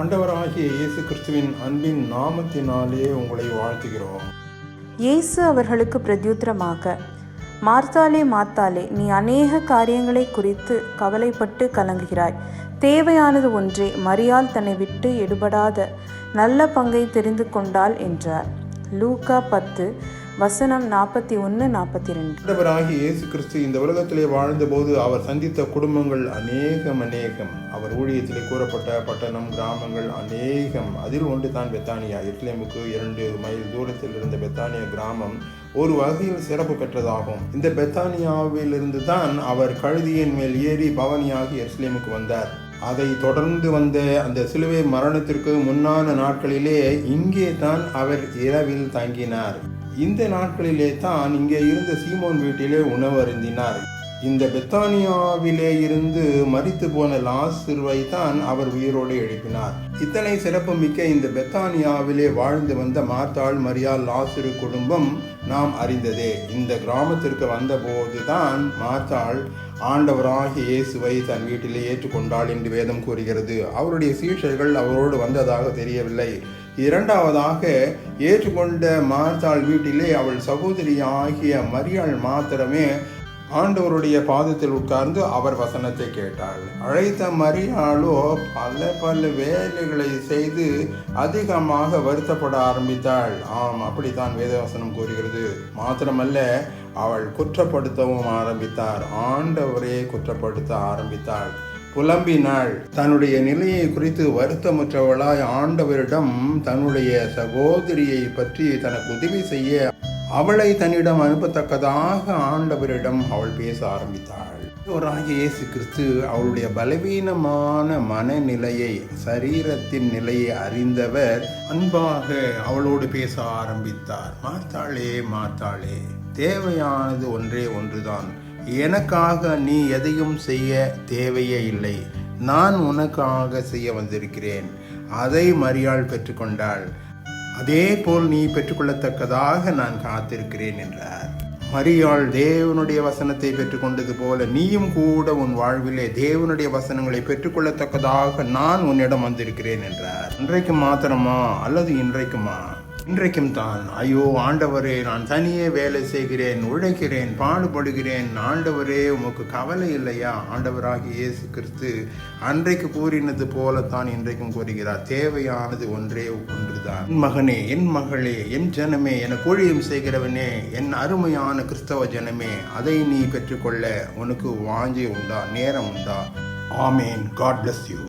ஆண்டவராகிய இயேசு கிறிஸ்துவின் அன்பின் நாமத்தினாலே உங்களை வாழ்த்துகிறோம். இயேசு அவர்களுக்கு பிரத்யுத்தரமாக மார்த்தாலே மாத்தாலே நீ அநேக காரியங்களை குறித்து கவலைப்பட்டு கலங்குகிறாய். தேவையானது ஒன்றே மரியால் தன்னை விட்டு எடுபடாத நல்ல பங்கை தெரிந்து கொண்டாள் என்றார். லூக்கா பத்து வசனம் நாற்பத்தி ஒன்று நாற்பத்தி ரெண்டு. ஆண்டவராகி இயேசு கிறிஸ்து இந்த உலகத்திலே வாழ்ந்தபோது அவர் சந்தித்த குடும்பங்கள் அநேகம் அநேகம். அவர் ஊழியத்திலே கூறப்பட்ட பட்டணம் கிராமங்கள் அநேகம். அதில் ஒன்று தான் பெத்தானியா. இட்லேமுக்கு இரண்டு மைல் தூரத்தில் இருந்த பெத்தானியா கிராமம் ஒரு வகையில் சிறப்பு பெற்றதாகும். இந்த பெத்தானியாவிலிருந்து தான் அவர் கழுதியின் மேல் ஏறி பவனியாகி எருசலேமுக்கு வந்தார். அதை தொடர்ந்து வந்த அந்த சிலுவை மரணத்திற்கு முன்னான நாட்களிலே இங்கே தான் அவர் இரவில் தங்கினார். இந்த நாட்களிலே தான் இங்கே இருந்த சீமோன் வீட்டிலே உணவு அருந்தினார் இந்த பெத்தானியாவிலே இருந்து மறித்து போன லாசிறுவை தான் அவர் உயிரோடு எழுப்பினார். இத்தனை சிறப்பு மிக்க இந்த பெத்தானியாவிலே வாழ்ந்து வந்த மார்த்தாள் மரியா லாசிறு குடும்பம் நாம் அறிந்ததே. இந்த கிராமத்திற்கு வந்தபோது தான் மார்த்தாள் ஆண்டவராகிய இயேசுவை தன் வீட்டிலே ஏற்றுக்கொண்டாள் என்று வேதம் கூறுகிறது. அவருடைய சீஷர்கள் அவரோடு வந்ததாக தெரியவில்லை. இரண்டாவதாக ஏற்றுக்கொண்ட மார்த்தாள் வீட்டிலே அவள் சகோதரி ஆகிய மரியாள் மாத்திரமே ஆண்டவருடைய பாதத்தில் உட்கார்ந்து அவர் வசனத்தை கேட்டாள். அழைத்த மரியாளோ பல பல வேலைகளை செய்து அதிகமாக வருத்தப்பட ஆரம்பித்தாள். ஆம் அப்படித்தான் வேதவசனம் கூறுகிறது. மாத்திரமல்ல அவள் குற்றப்படுத்தவும் ஆரம்பித்தார். ஆண்டவரே குற்றப்படுத்த ஆரம்பித்தாள். புலம்பினாள். தன்னுடைய நிலையை குறித்து வருத்தமுற்றவளாய் ஆண்டவரிடம் தன்னுடைய சகோதரியை பற்றி தனக்கு உதவி செய்ய அவளை தன்னிடம் அனுப்பத்தக்கதாக ஆண்டவரிடம் அவள் பேச ஆரம்பித்தாள். ஆகிய இயேசு கிறிஸ்து அவளுடைய பலவீனமான மனநிலையை சரீரத்தின் நிலையை அறிந்தவர் அன்பாக அவளோடு பேச ஆரம்பித்தார். மாத்தாளே மாத்தாளே தேவையானது ஒன்றே ஒன்றுதான். எனக்காக நீ எதையும் செய்ய தேவையே இல்லை. நான் உனக்காக செய்ய வந்திருக்கிறேன். அதை மரியாள் பெற்றுக்கொண்டாள். அதே போல் நீ பெற்றுக்கொள்ளத்தக்கதாக நான் காத்திருக்கிறேன் என்றார். மரியாள் தேவனுடைய வசனத்தை பெற்றுக்கொண்டது போல நீயும் கூட உன் வாழ்விலே தேவனுடைய வசனங்களை பெற்றுக்கொள்ளத்தக்கதாக நான் உன்னிடம் வந்திருக்கிறேன் என்றார். இன்றைக்கு மாத்திரமா அல்லது இன்றைக்குமா? இன்றைக்கும் தான் ஐயோ ஆண்டவரே நான் தனியே வேலை செய்கிறேன் உழைக்கிறேன் பாடுபடுகிறேன். ஆண்டவரே உமக்கு கவலை இல்லையா? ஆண்டவராக இயேசு கிறிஸ்து அன்றைக்கு கூறினது போலத்தான் இன்றைக்கும் கூறுகிறார். தேவையானது ஒன்றே ஒன்றுதான். என் மகனே என் மகளே என் ஜனமே என ஊழியம் செய்கிறவனே என் அருமையான கிறிஸ்தவ ஜனமே அதை நீ பெற்றுக்கொள்ள உனக்கு வாஞ்சி உண்டா நேரம் உண்டா? ஆமேன். God bless you